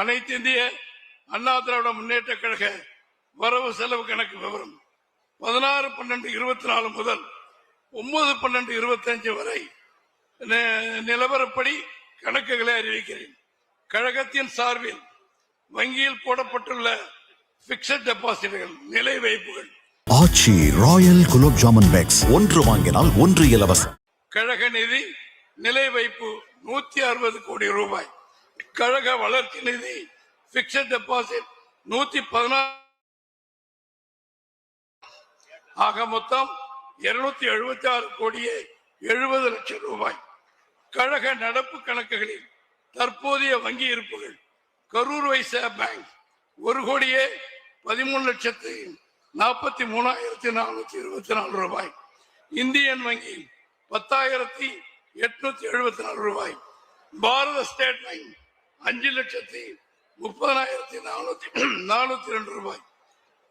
அனைத்து இந்திய அண்ணா திராவிட முன்னேற்ற கழக வரவு செலவு கணக்கு விவரம். பதினாறு பன்னெண்டு இருபத்தி நாலு முதல் ஒன்பது பன்னெண்டு இருபத்தி அஞ்சு வரை நிலவரப்படி கணக்குகளை அறிவிக்கிறேன். கழகத்தின் சார்பில் வங்கியில் போடப்பட்டுள்ள பிக்சட் டெபாசிட்கள் நிலை வைப்புகள். ஆச்சி ராயல் குலோப் ஜாமுன் பேக்ஸ் ஒன்று வாங்கினால் ஒன்று இலவசம். கழக நிதி நிலை வைப்பு நூத்தி அறுபது கோடி ரூபாய். கழக வளர்ச்சி நிதி பிக்சட் டெபாசிட் நூத்தி பதினாறு. ஆக மொத்தம் இருநூத்தி எழுபத்தி ஆறு கோடியே எழுபது லட்சம் ரூபாய். கழக நடப்பு கணக்குகளில் தற்போதைய வங்கி இருப்புகள் கரூர் வைசா பேங்க் ஒரு கோடியே பதிமூணு லட்சத்து நாற்பத்தி மூணாயிரத்தி நானூத்தி இருபத்தி நாலு ரூபாய். இந்தியன் வங்கி பத்தாயிரத்தி எட்நூத்தி எழுபத்தி நாலு ரூபாய். பாரத ஸ்டேட் வங்கி அஞ்சு லட்சத்தி முப்பதாயிரத்தி நானூத்தி நானூத்தி ரெண்டு ரூபாய்.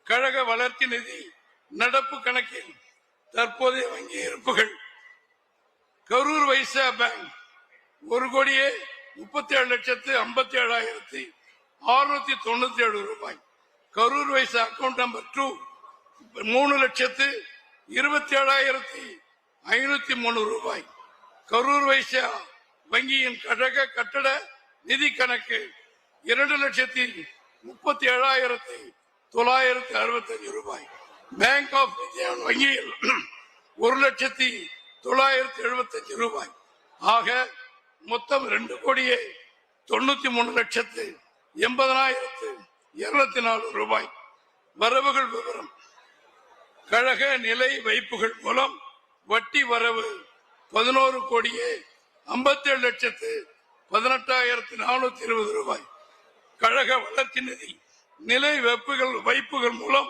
கழக வளர்ச்சி நிதி நடப்பு கணக்கில் தற்போதைய வங்கி இருப்புகள். கரூர் வைசா பேங்க் ஒரு கோடியே முப்பத்தி ஏழு லட்சத்து ஐம்பத்தி ஏழாயிரத்தி அறுநூத்தி தொண்ணூத்தி ஏழு ரூபாய். Karur Vysya account number two மூணு லட்சத்து இருபத்தி ஏழாயிரத்தி ஐநூத்தி மூணு ரூபாய். கரூர் வைசா வங்கியின் கழக கட்டட நிதி கணக்கு இரண்டு லட்சத்தி முப்பத்தி ஏழாயிரத்தி தொள்ளாயிரத்தி அறுபத்தஞ்சு ரூபாய். பேங்க் ஆஃப் இந்தியா வங்கியில் ஒரு லட்சத்தி தொள்ளாயிரத்தி எழுபத்தஞ்சு ரூபாய். ஆக மொத்தம் ரெண்டு கோடியே தொண்ணூத்தி மூணு லட்சத்து எண்பதனாயிரத்து இருநூத்தி நாலு ரூபாய். வரவுகள் விவரம். கழக நிலை வைப்புகள் மூலம் வட்டி வரவு பதினோரு கோடியே ஐம்பத்தி ஏழு லட்சத்து பதினெட்டாயிரத்தி நானூத்தி இருபது ரூபாய். கழக வளர்ச்சி நிதி நிலை வைப்புகள் வைப்புகள் மூலம்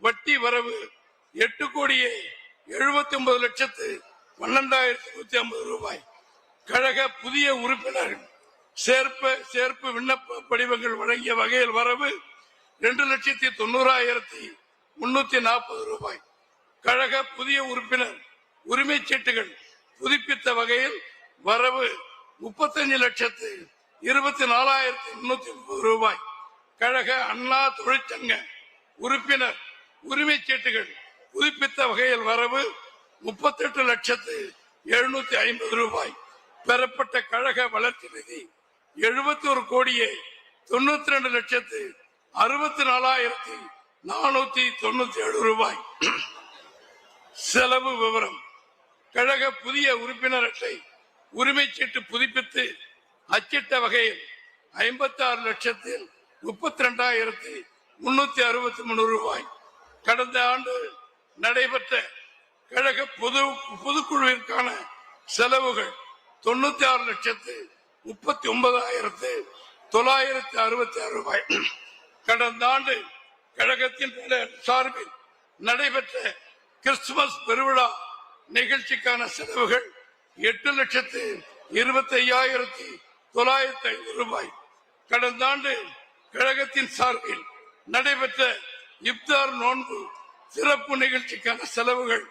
வட்டி வரவு எட்டு கோடியே எழுபத்தி ஒன்பது லட்சத்து பன்னெண்டாயிரத்தி நூத்தி ஐம்பது ரூபாய். கழக புதிய உறுப்பினர்கள் சேர்ப்பு சேர்ப்பு விண்ணப்ப படிவங்கள் வழங்கிய வகையில் வரவு இரண்டு லட்சத்தி தொண்ணூறாயிரத்தி முன்னூத்தி நாற்பது ரூபாய். கழக புதிய உறுப்பினர் உரிமை சீட்டுகள் புதுப்பித்த வகையில் வரவு முப்பத்தஞ்சு லட்சத்து இருபத்தி நாலாயிரத்தி முன்னூத்தி முப்பது ரூபாய். கழக அண்ணா தொழிற்சங்க உறுப்பினர் உரிமை சீட்டுகள் புதுப்பித்த வகையில் வரவு முப்பத்தெட்டு லட்சத்து எழுநூத்தி ஐம்பது ரூபாய். பெறப்பட்ட கழக வளர்ச்சி நிதி எழுபத்தி ஒரு கோடியே தொண்ணூத்தி ரெண்டு லட்சத்து அறுபத்தி நாலாயிரத்தி நானூத்தி தொண்ணூத்தி ஏழு ரூபாய். செலவு விவரம். கழக புதிய உறுப்பினர் அட்டை உரிமை சீட்டு புதுப்பித்து அச்சிட்ட வகையில் ஐம்பத்தி ஆறு லட்சத்தில் முப்பத்தி ரெண்டாயிரத்தி முன்னூத்தி அறுபத்தி மூணு ரூபாய். கடந்த ஆண்டு நடைபெற்ற கழக பொது பொதுக்குழுவிற்கான செலவுகள் தொண்ணூத்தி ஆறு லட்சத்து முப்பத்தி ஒன்பதாயிரத்து தொள்ளாயிரத்தி அறுபத்தி ஆறு ரூபாய். கடந்த ஆண்டு கழகத்தின் சார்பில் நடைபெற்ற கிறிஸ்துமஸ் பெருவிழா நிகழ்ச்சிக்கான செலவுகள் எட்டு லட்சத்து இருபத்தி ஐயாயிரத்தி தொள்ளாயிரத்தி ஐநூறு ரூபாய். கடந்த ஆண்டு கழகத்தின் சார்பில் நடைபெற்ற இப்தார் நோன்பு சிறப்பு நிகழ்ச்சிக்கான செலவுகள்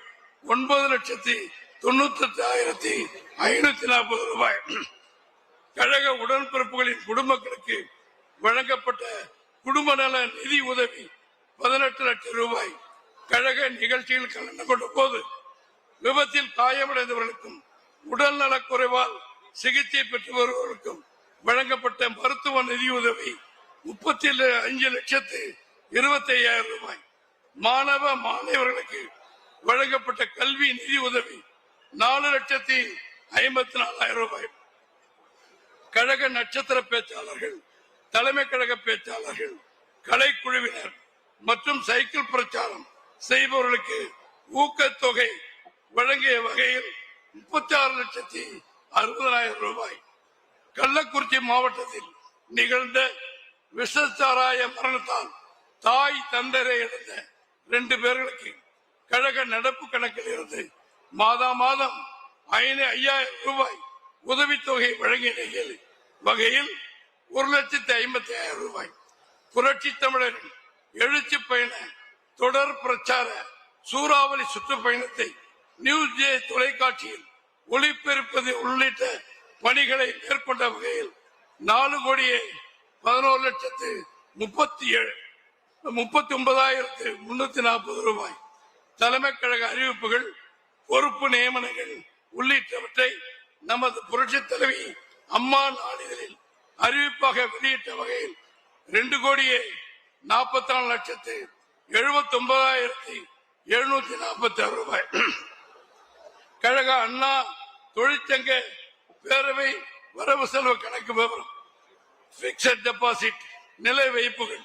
ஒன்பது லட்சத்தி தொண்ணூத்தி எட்டாயிரத்தி ஐநூத்தி நாற்பது ரூபாய். கழக உடன்பிறப்புகளின் குடும்பங்களுக்கு வழங்கப்பட்ட குடும்ப நல நிதி உதவி பதினெட்டு லட்சம் ரூபாய். கழக நிகழ்ச்சியில் கலந்து கொண்ட போது விபத்தில் காயமடைந்தவர்களுக்கும் உடல் நலக் குறைவால் சிகிச்சை பெற்று வருவதற்கும் வழங்கப்பட்ட மருத்துவ நிதியுதவி முப்பத்தி அஞ்சு லட்சத்து இருபத்தி ஐயாயிரம் ரூபாய். மாணவ மாணவர்களுக்கு வழங்கப்பட்ட கல்வி நிதி உதவி நாலு லட்சத்தி ஐம்பத்தி நாலாயிரம் ரூபாய். கழக நட்சத்திர பேச்சாளர்கள் தலைமை கழக பேச்சாளர்கள் கலைக்குழுவினர் மற்றும் சைக்கிள் பிரச்சாரம் செய்பவர்களுக்கு ஊக்கத்தொகை வழங்கிய வகையில் முப்பத்தி ஆறு லட்சத்தி அறுபதாயிரம் ரூபாய். கள்ளக்குறிச்சி மாவட்டத்தில் நிகழ்ந்த விஷசாராய மரணத்தால் தாய் தந்தரை இழந்த ரெண்டு பேர்களுக்கு கழக நடப்பு கணக்கில் இருந்து மாதா மாதம் ஐந்து ஐயாயிரம் ரூபாய் உதவித்தொகை வழங்கிய நிலையில் வகையில் ஒரு லட்சத்தி ஐம்பத்தி ஆயிரம் ரூபாய். புரட்சி தமிழரின் எழுச்சி பயண தொடர் பிரச்சார சூறாவளி சுற்றுப்பயணத்தை நியூஸ் ஜே தொலைக்காட்சியில் ஒளிபெருப்பது உள்ளிட்ட பணிகளை மேற்கொண்ட வகையில் நாலு கோடியே பதினோரு லட்சத்து முப்பத்தி ஏழு முப்பத்தி ஒன்பதாயிரத்து முன்னூத்தி நாற்பது ரூபாய். தலைமை கழக அறிவிப்புகள் பொறுப்பு நியமனங்கள் உள்ளிட்டவற்றை நமது புரட்சித் தலைவி அம்மா நாளிதழில் அறிவிப்பாக வெளியிட்ட வகையில் ரெண்டு கோடியே நாற்பத்தி நாலு லட்சத்து எழுபத்தி ஒன்பதாயிரத்தி எழுநூத்தி நாற்பத்தி ஆறு ரூபாய். கழக அண்ணா தொழிற்சங்க பேரவை வரவு செலவு கணக்கு விவரம் பிக்சட் டெபாசிட் நிலை வைப்புகள்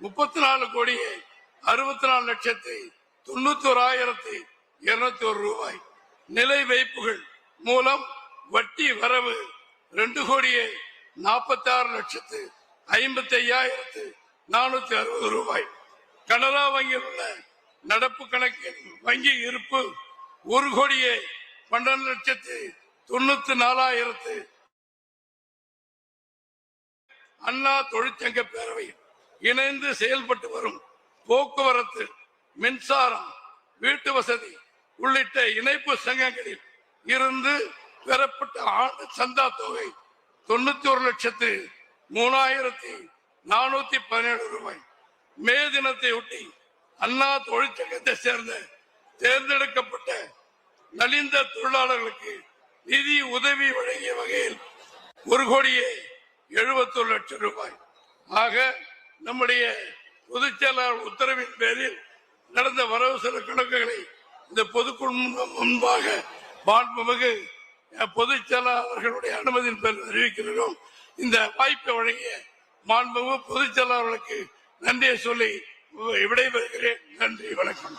முப்பத்தி நாலு கோடியே அறுபத்தி நாலு லட்சத்தி தொண்ணூத்தி ஓராயிரத்தி இருநூத்தி ஒரு ரூபாய். நிலை வைப்புகள் மூலம் வட்டி வரவு ரெண்டு கோடியே நாற்பத்தி ஆறு லட்சத்து ஐம்பத்தி ஐயாயிரத்து நானூத்தி அறுபது ரூபாய். கனரா வங்கியில் உள்ள நடப்பு கணக்கின் வங்கி இருப்பு ஒரு கோடியே பன்னெண்டு லட்சத்து தொண்ணூத்தி நாலாயிரத்து அண்ணா தொழிற்சங்க பேரவை இணைந்து செயல்பட்டு வரும் போக்குவரத்து மின்சாரம் வீட்டு வசதி உள்ளிட்ட இணைப்பு சங்கங்களில் இருந்து பெறப்பட்ட ஆண்டு சந்தா தொகை தொண்ணூத்தி ஒரு லட்சத்து மூணாயிரத்தி நானூத்தி பதினேழு ரூபாய். மே தினத்தை ஒட்டி அண்ணா தொழிற்சங்கத்தை சேர்ந்த தேர்ந்தெடுக்கப்பட்ட நலிந்த தொழிலாளர்களுக்கு நிதி உதவி வழங்கிய வகையில் ஒரு கோடியே எழுபத்தொரு லட்சம் ரூபாய். ஆக நம்முடைய பொதுச் செயலாளர் உத்தரவின் பேரில் நடந்த வரவு செலவு கணக்குகளை இந்த பொதுக்குழு முன்பாக மாண்புமிகு பொதுச் செயலாளர்களுடைய அனுமதியின் பேரில் அறிவிக்கிறோம். இந்த வாய்ப்பை வழங்கிய மாண்புமிகு பொதுச் செயலாளர்களுக்கு நன்றியை சொல்லி விடைபெறுகிறேன். நன்றி வணக்கம்.